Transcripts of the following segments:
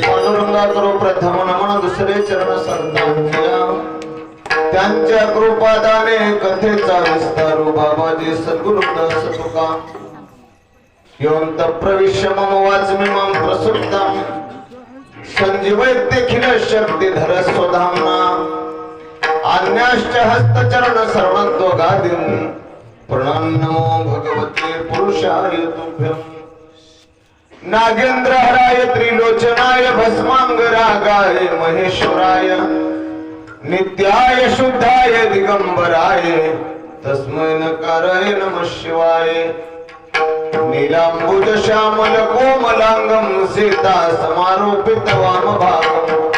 पांडुरंगा करो प्रथम नमन दुसरे चरण संतांच्या त्यांच्या कृपादाने कथेचा विस्तार बाबाजी सद्गुरुदास तुका। योंत प्रविश्य मम वाचमी मम प्रसुप्तम। संजीवैत्य शक्ती धर स्वधामना। अन्याश्च हस्तचरण सर्वत्व सर्वत्वगादिन् प्रणमो भगवते पुरुषाय तुभ्यम्। नागेंद्र हराय त्रिलोचनाय भस्मांग रागाय महेश्वराय नित्याय शुद्धाय दिगंबराय तस्मै नकाराय नमः शिवाय। नीलांबुज श्यामल कोमलांगम सीता समारोपित वाम वामभागम।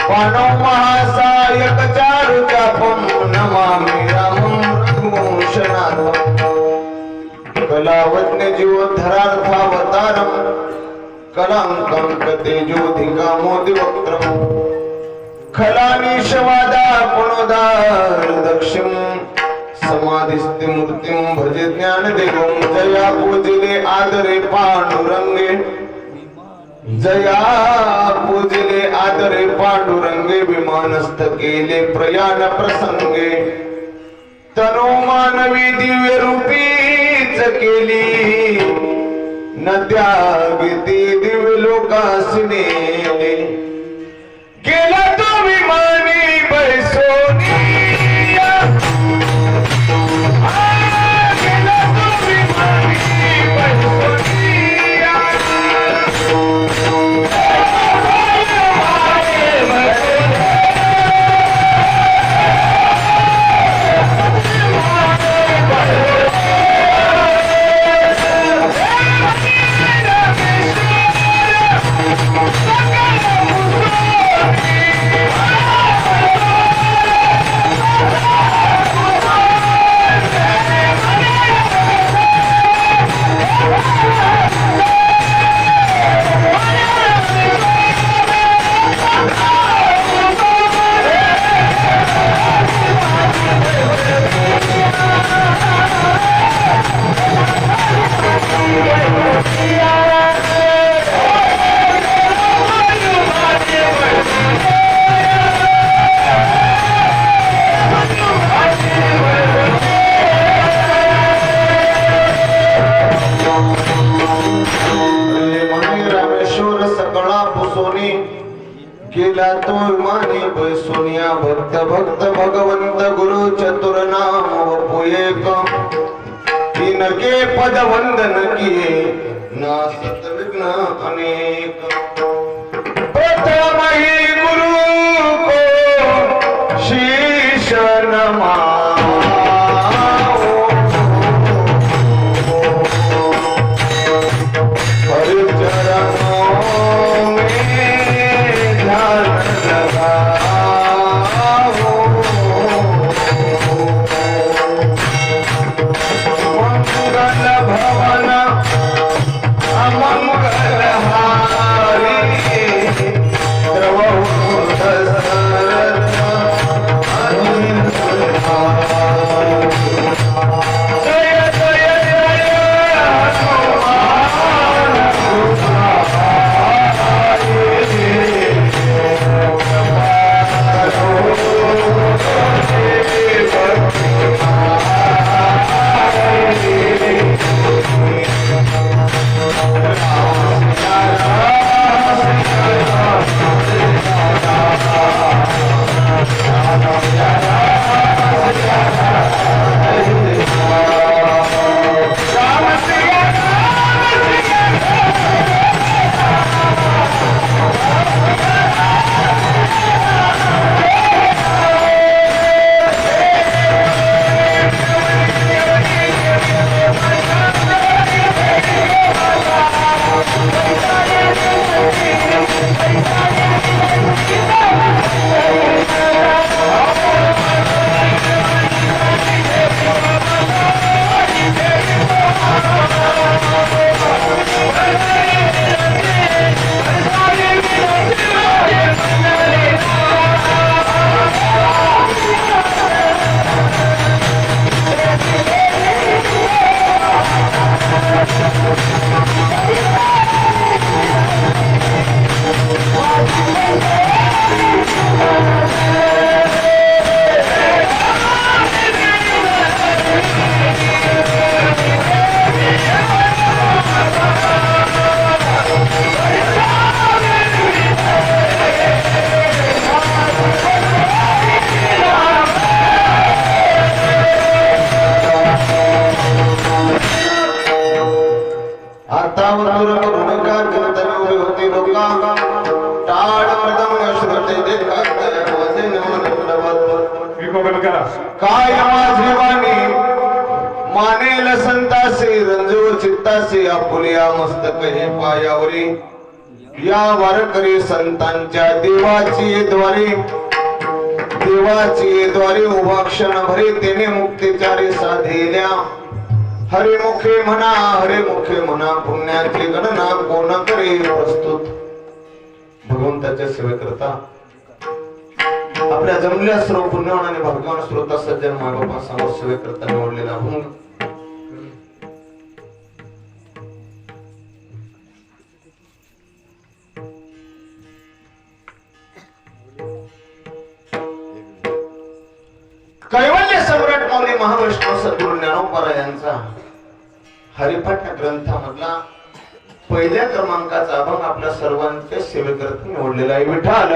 पाणौ महासायक चारु चापम नमामि रामं रघुवंशनाथम। कलावज्ञ जीवधरार्थावतारम कलांकं कतेजोधिकामोदिवक्त्रम् खलानीशवादा पुनोदार दक्षिण समाधिस्ति मूर्तिं भजे ज्ञानदेवं जया पूजिले आदरे पांडुरंगे। जया पूजिले आदरे पांडुरंगे विमानस्थ केले प्रयाण प्रसंगे। तनो मानवी दिव्य रूपी रूपीच केली. न त्यागिती दिव्य लोकासने. गेला तिनके पद वंदन किए। नासत विघ्न अनेक। फुलिया मस्तक हे पायावरी. या वारकरी संतांच्या देवाची द्वारे देवाची द्वारे उभा भरी भरे तेने मुक्तीचारी साधिल्या. हरिमुखे म्हणा हरिमुखे म्हणा पुण्याची गणना कोण करे प्रस्तुत. भगवंताच्या सेवेकरता आपल्या जमल्या सर्व पुण्यवान आणि भाग्यवान श्रोता सज्जन मायबापा समोर सेवे करता निवडलेला अभंग कैवल्य सम्राट मौली महावैष्णव सद्गुरु ज्ञानोपरा यांचा हरिपाठ ग्रंथामधला पहिल्या क्रमांकाचा अभंग आपल्या सर्वांच्या सेवेकरता निवडलेला आहे. विठाल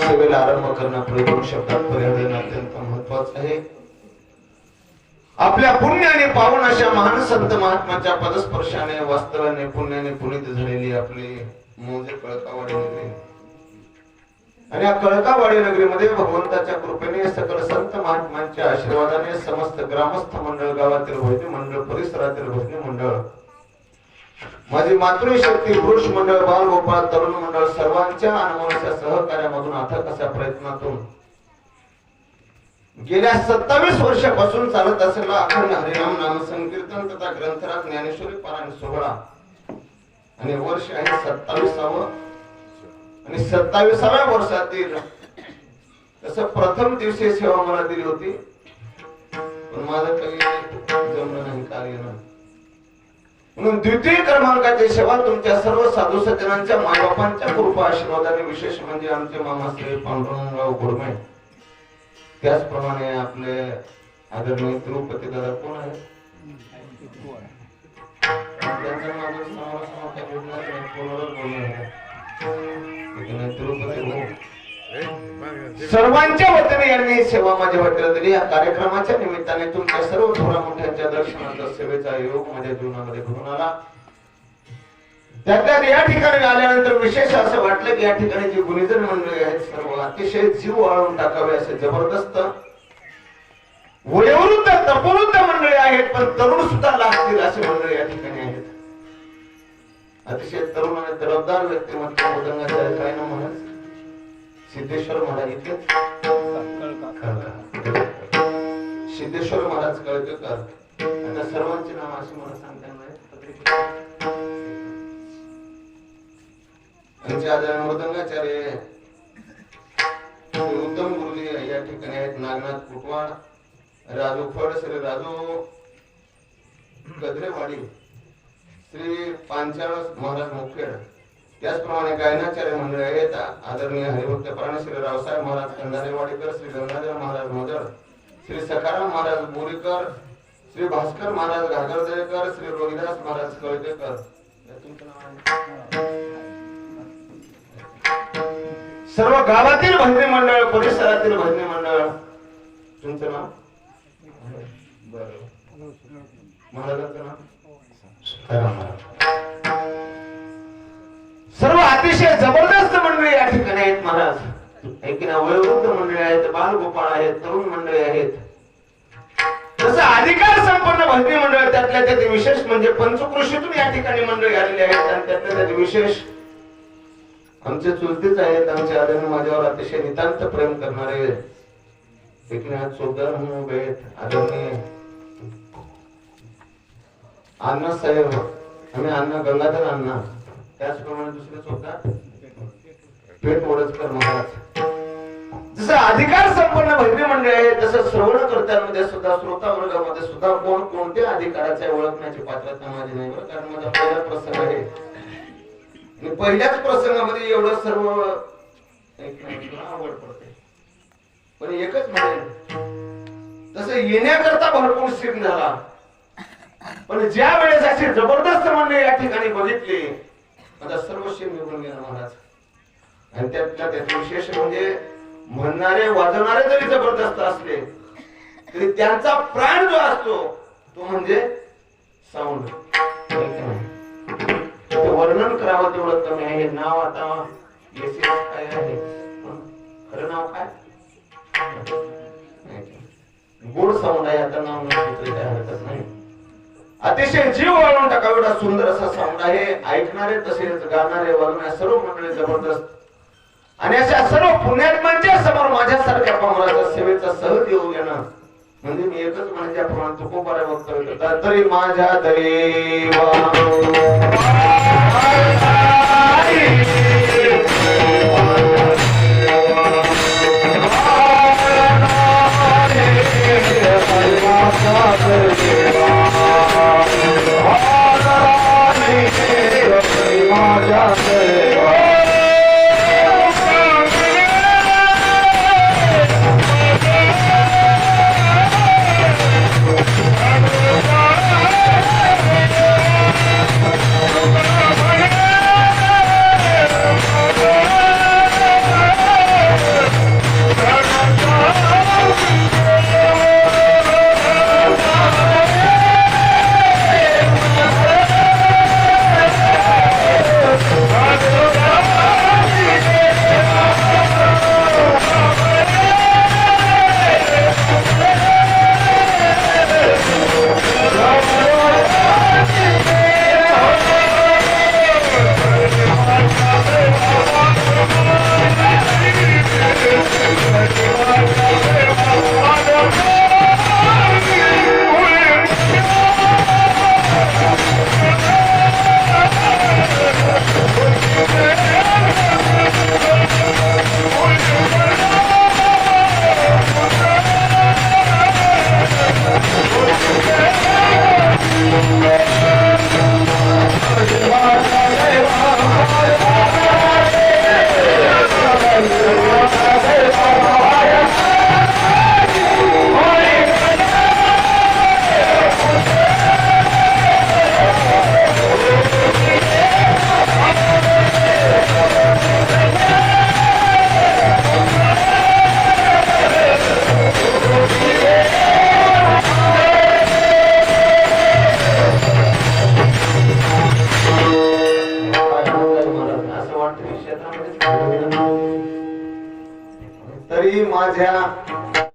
सेवेला आरंभ करण्यापूर्वी दोन शब्दात पर्याय देणं अत्यंत महत्वाचं आहे. आपल्या पुण्य आणि पावन अशा महान संत महात्माच्या पदस्पर्शाने वस्त्राने पुण्याने पुनीत झालेली आपली मोजे कळकावाडी नगरी. आणि या कळकावाडी नगरीमध्ये भगवंताच्या कृपेने सकल संत महात्मांच्या आशीर्वादाने समस्त ग्रामस्थ मंडळ गावातील भजनी मंडळ परिसरातील भजनी मंडळ माझी मातृशक्ती पुरुष मंडळ बाल गोपाळ तरुण मंडळ सर्वांच्या अनमोलच्या सहकार्यामधून अथक अशा प्रयत्नातून गेल्या सत्तावीस वर्षापासून चालत असलेला अखंड हरिराम नाम संकीर्तन तथा ग्रंथराज ज्ञानेश्वरी पारायण सोहळा. आणि वर्ष आहे सत्तावीसावं. आणि सत्तावीसाव्या वर्षातील तसं प्रथम दिवशी सेवा मला दिली होती. पण माझं काही जमलं नाही कार्य म्हणून द्वितीय क्रमांकाची सेवा तुमच्या सर्व साधू सज्जनांच्या मायबापांच्या कृपा आशीर्वादाने विशेष म्हणजे आमचे मामाश्री पांडुरंगराव गुरमे त्याचप्रमाणे आपले आदरणीय तिरुपती दादा कोण आहे त्यांचं नाव समोरासमोर काही बोलणार आहे. तिरुपती सर्वांच्या वतीने यांनी सेवा माझ्या वाटेला दिली. या कार्यक्रमाच्या निमित्ताने तुमच्या सर्व थोरा मोठ्यांच्या दर्शनाचा सेवेचा योग माझ्या जीवनामध्ये घडून आला. त्यातल्या या ठिकाणी आल्यानंतर विशेष असं वाटलं की या ठिकाणी जी गुणीजन मंडळी आहेत सर्व अतिशय जीव वाळून टाकावे असे जबरदस्त वयोवृद्ध तपवृद्ध मंडळी आहेत पण तरुण सुद्धा लागतील असे मंडळी या ठिकाणी आहेत. अतिशय तरुण आणि तडफदार व्यक्तिमत्व मृदंगाचे काय ना म्हणत सिद्धेश्वर महाराज इथे सिद्धेश्वर महाराज कळकेकर आता सर्वांचे नाव असे मला सांगता येणार आदरणीय मृदंगाचार्य उत्तम गुरुजी या ठिकाणी आहेत. नागनाथ कुटवाड राजू फड श्री राजू गद्रेवाडी श्री पांचाळ महाराज मुखेड. त्याचप्रमाणे गायनाचार्य मंडळ आहेत. आदरणीय हरिभक्त प्राण श्री रावसाहेब महाराज कंधारेवाडीकर श्री गंगाधर महाराज मोदळ श्री सखाराम महाराज बोरीकर श्री भास्कर महाराज घागरदेकर श्री रोहिदास महाराज कळकेकर या तुमचं नाव आहे? सर्व गावातील भजनी मंडळ परिसरातील भजनी मंडळ. तुमचं नाव? बरं. महाराजांचं नाव? सर्व अतिशय जबरदस्त मंडळी या ठिकाणी आहेत महाराज. एक वयोवृद्ध मंडळी आहेत बालगोपाळ आहेत तरुण मंडळी आहेत. जसं अधिकार संपन्न भजनी मंडळ त्यातल्या त्यात विशेष म्हणजे पंचकृषीतून या ठिकाणी मंडळी आलेली आहेत आणि त्यातल्या त्यात विशेष आमचे चुलतेच आहेत आमच्या आदरणीय माझ्यावर अतिशय नितांत प्रेम करणारे. एकनाथ चोपदार म्हणून उभे आहेत आदरणीय अण्णा साहेब. आम्ही अण्णा गंगाधर अण्णा. त्याचप्रमाणे दुसरे चोपदार पेट वडचकर महाराज. जसं अधिकार संपन्न भजनी मंडळ आहे तसं श्रवणकर्त्यांमध्ये सुद्धा श्रोता वर्गामध्ये सुद्धा कोण कोणत्या अधिकाराच्या ओळखण्याची पात्रता माझी नाही बरं कारण माझा पहिला प्रसंग आहे. पहिल्याच प्रसंगामध्ये एवढं सर्व आवड पडते. पण एकच म्हणेल तसं येण्याकरता भरपूर सीन झाला. पण ज्या वेळेस अशी जबरदस्त म्हणणे या ठिकाणी बघितले आता सर्व शीन निघून गेला महाराज. आणि त्यातल्या त्यात विशेष म्हणजे म्हणणारे वाजवणारे जरी जबरदस्त असले तरी त्यांचा प्राण जो असतो तो म्हणजे साऊंड त्याचं वर्णन करावं तेवढं कमी आहे. हे नाव आता येस काय आहे? खरं नाव काय? गुड साऊंड आहे आता नाव काय हरकत नाही. अतिशय जीव वाळून टाकावा एवढा सुंदर असा साऊंड आहे. ऐकणारे तसेच गाणारे वागणारे सर्व मंडळी जबरदस्त. आणि अशा सर्व पुण्यात्मांच्या म्हणजे समोर माझ्यासारख्या पामराच्या सेवेचा सहज येऊ घेणं म्हणजे मी एकच म्हणजे प्रमाणात तुकोबारा वक्तव्य करतात. तरी माझ्या दैवा असं